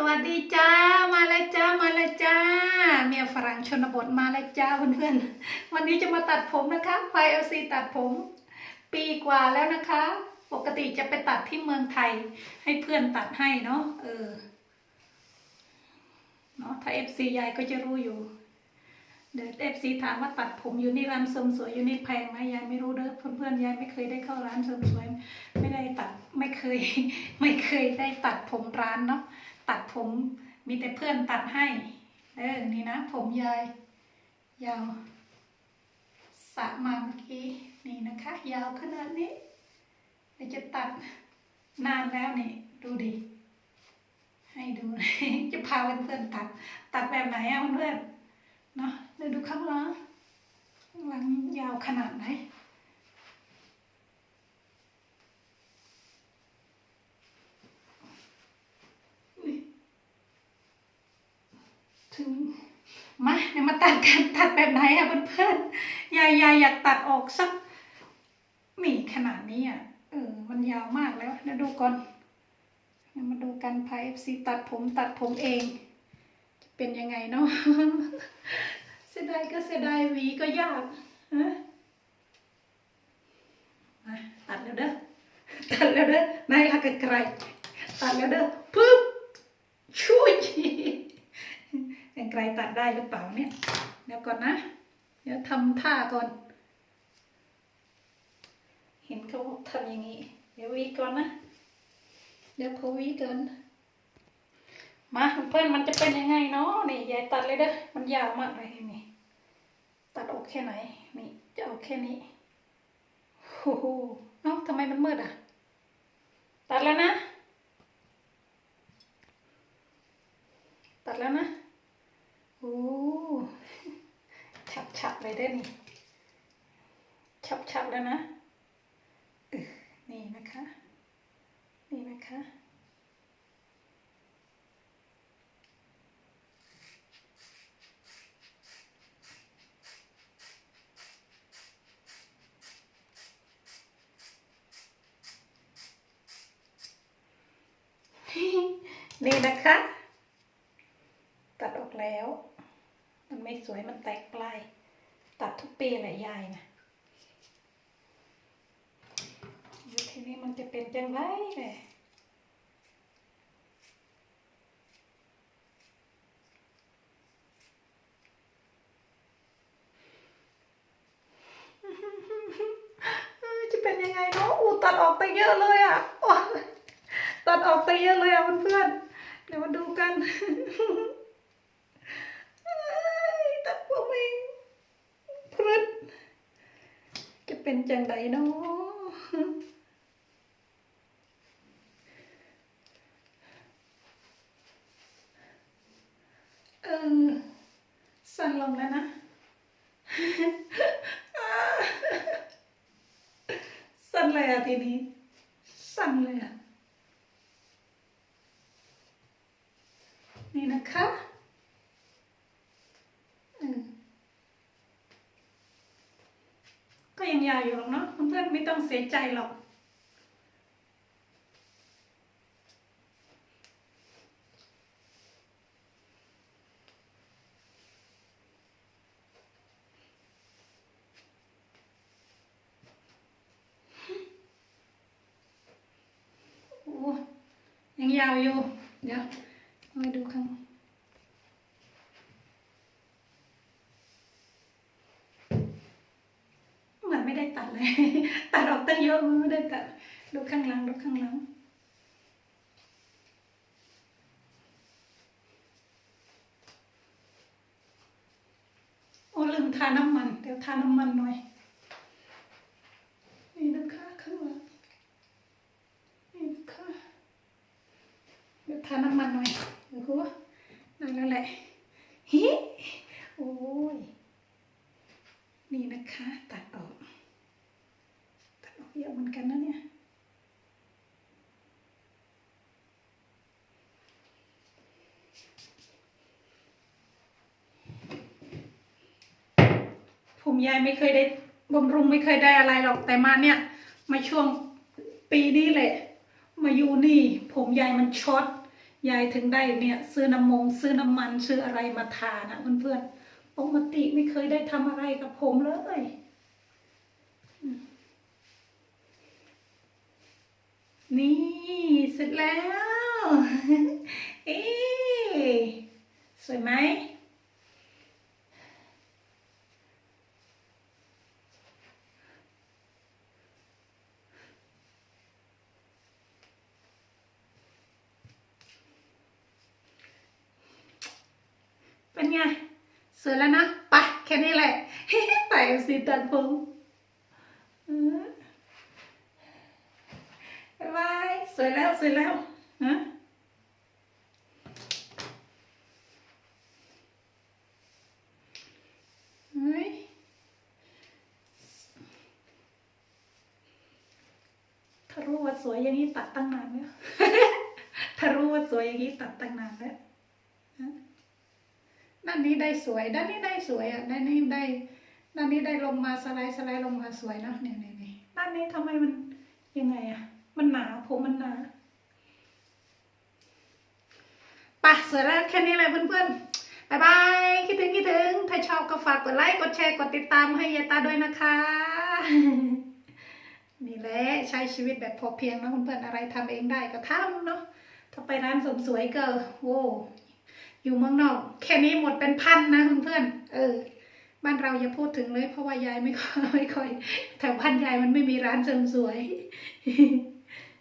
สวัสดีจ้ามาแล้วจ้ามาแล้วจ้าเมียฝรั่งชนบทมาแล้วจ้าเพื่อนๆวันนี้จะมาตัดผมนะคะไฟเอลซีตัดผม ปีกว่าแล้วนะคะ ปกติจะไปตัดที่เมืองไทย ให้เพื่อนตัดให้เนาะเออเนาะถ้าเอฟซียายก็จะรู้อยู่ เดี๋ยวเอฟซีถามว่าตัดผมอยู่นี่ร้านเสริมสวยอยู่นี่แพงไหมยายไม่รู้เด้อเพื่อนๆยายไม่เคยได้เข้าร้านเสริมสวย ไม่ได้ตัดไม่เคย ไม่เคยได้ตัดผมร้านเนาะ ตัดผมมีแต่เพื่อนตัดให้ เออ นี่นะ ผมยายยาวสะมาเมื่อกี้นี่นะคะ ยาวขนาดนี้เดี๋ยวจะตัดนานแล้วนี่ ดูดิ ให้ดู จะพาเพื่อนๆตัด ตัดแบบไหนอะเพื่อนเนาะเดี๋ยวดูข้างหลังข้างหลังยาวขนาดไหน ถึงมาเดี๋ยวมาตัดกันตัดแบบไหนอะเพื่อนๆยายยายอยากตัดออกสักนี่ขนาดนี้อะเออมันยาวมากแล้วเดี๋ยวดูก่อนเดี๋ยวมาดูกันพายเอฟซีตัดผมตัดผมเอง จะเป็นยังไงเนาะเสียดายก็เสียดายหวีก็ยากฮะตัดแล้วเด้อตัดแล้วเด้อนายละกันไกลตัดแล้วเด้อปึ๊บช่วย กันไกลตัดได้หรือเปล่าเนี่ยเดี๋ยวก่อนนะ เดี๋ยวทำท่าก่อน เห็นเขาทำอย่างนี้ เดี๋ยววีก่อนนะ เดี๋ยวเขาวีก่อนมาเพื่อนมันจะเป็นยังไงเนาะนี่ยายตัดเลยเด้อมันยาวมากเลยนี่ตัดออกแค่ไหนนี่จะเอาแค่นี้โอ้โหเอ้าทำไมมันมืดอะ ตัดแล้วนะ ตัดแล้วนะ โอ้ ฉับๆเลยได้นี่ฉับๆแล้วนะนี่นะคะ นี่นะคะนี่นะคะ ตัดออกแล้ว มันไม่สวยมันแตกปลาย ตัดทุกปีแหละยายนะอยู่ทีนี้มันจะเป็นจังไรเลยเอ้ยจะเป็นยังไงเนาะอูตัดออกไปเยอะเลยอะตัดออกไปเยอะเลยอะเพื่อนๆเดี๋ยวมาดูกันเอ้ยตัดผมเองพรึดจะ เป็นจังไดเนาะเออสั่นลงแล้วนะ สั่นเลยอะทีนี้ สั่นเลยอะ นี่นะคะอืมก็ ยังยาวอยู่หรอกเนาะเพื่อนๆไม่ต้องเสียใจหรอกยังยาวอยู่ เดี๋ยวเอาไปดูข้างเหมือนไม่ได้ ตัดเลย ตัดออกตั้งเยอะมันไม่ได้ตัดดูข้างหลังดูข้างหลังโอ้ลืมทาน้ำมัน เดี๋ยวทาน้ำมันหน่อย นี่นะคะข้างหลังนี่นะคะเดี๋ยวทาน้ำมันหน่อยโอ้โหนั่นแล้วแหละฮิโอ้ยนี่นะคะ ตัดออกตัดออก เหมือนกันนะเนี่ย ผมยายไม่เคยได้บำรุงไม่เคยได้อะไรหรอกแต่มาเนี่ย มาช่วงปีนี้แหละ มาอยู่นี่ ผมยายมันช็อตยายถึงได้เนี่ยซื้อน้ำมง ซื้อน้ำมันซื้ออะไรมาทานะเพื่อนๆปกติไม่เคยได้ทำอะไรกับผมเลยอืม นี่เสร็จแล้ว เอ๊สวยไหมเป็นไงสวยแล้วนะ ไป แค่นี้แหละ ไปเอาสีตัดผมอืมบ๊ายบาย สวยแล้วสวยแล้วฮะเฮ้ยถ้ารู้ว่าสวยอย่างนี้ตัดตั้งนานแล้วถ้ารู้ว่าสวยอย่างนี้ตัดตั้งนานแล้วด้านนี้ได้สวย ด้านนี้ได้สวยอะ ด้านนี้ได้ ด้านนี้ได้ลงมาสไลด์สไลด์ลงมาสวยเนอะเนี่ยเนี่ยเนี่ยด้านนี้ทำไมมันยังไงอะ มันหนาผมมันหนาปะสวยแล้วแค่นี้เลยเพื่อนๆบายบายคิดถึงคิดถึง ถ้าชอบก็ฝากกดไลค์กดแชร์กดติดตามให้ยายตาด้วยนะคะ นี่แหละใช้ชีวิตแบบพอเพียงนะเพื่อนๆอะไรทำเองได้ก็ทำเนาะถ้าไปร้านเสริมสวยก็โว้อยู่เมืองนอก แค่นี้หมดเป็นพันนะเพื่อนๆเออบ้านเราอย่าพูดถึงเลยเพราะว่ายายไม่ค่อยไม่ค่อยแถวบ้านยายมันไม่มีร้านเสริมสวย